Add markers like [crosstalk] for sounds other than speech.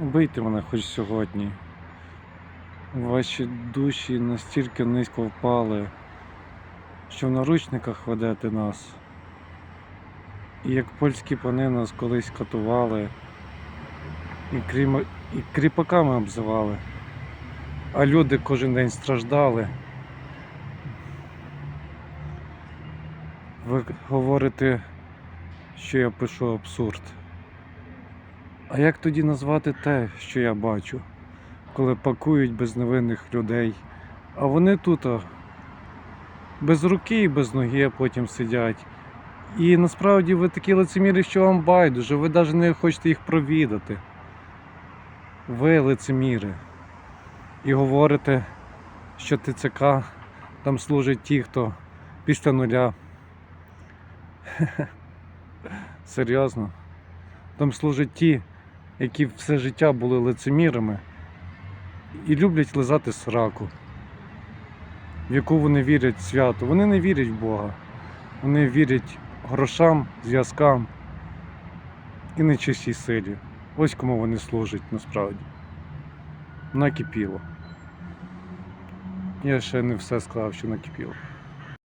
Убийте мене хоч сьогодні. Ваші душі настільки низько впали, що в наручниках ведете нас. І як польські пани нас колись катували, і, крім... і кріпаками обзивали, а люди кожен день страждали. Ви говорите, що я пишу абсурд. А як тоді назвати те, що я бачу, коли пакують безневинних людей, а вони тут без руки і без ноги потім сидять. І насправді ви такі лицеміри, що вам байдуже, ви навіть не хочете їх провідати. Ви лицеміри. І говорите, що ТЦК там служать ті, хто після нуля. [laughs] Серйозно. Там служать ті, які все життя були лицемірами і люблять лизати сраку, в яку вони вірять свято. Вони не вірять в Бога. Вони вірять грошам, зв'язкам і нечистій силі. Ось кому вони служать насправді. Накипіло. Я ще не все сказав, що накипіло.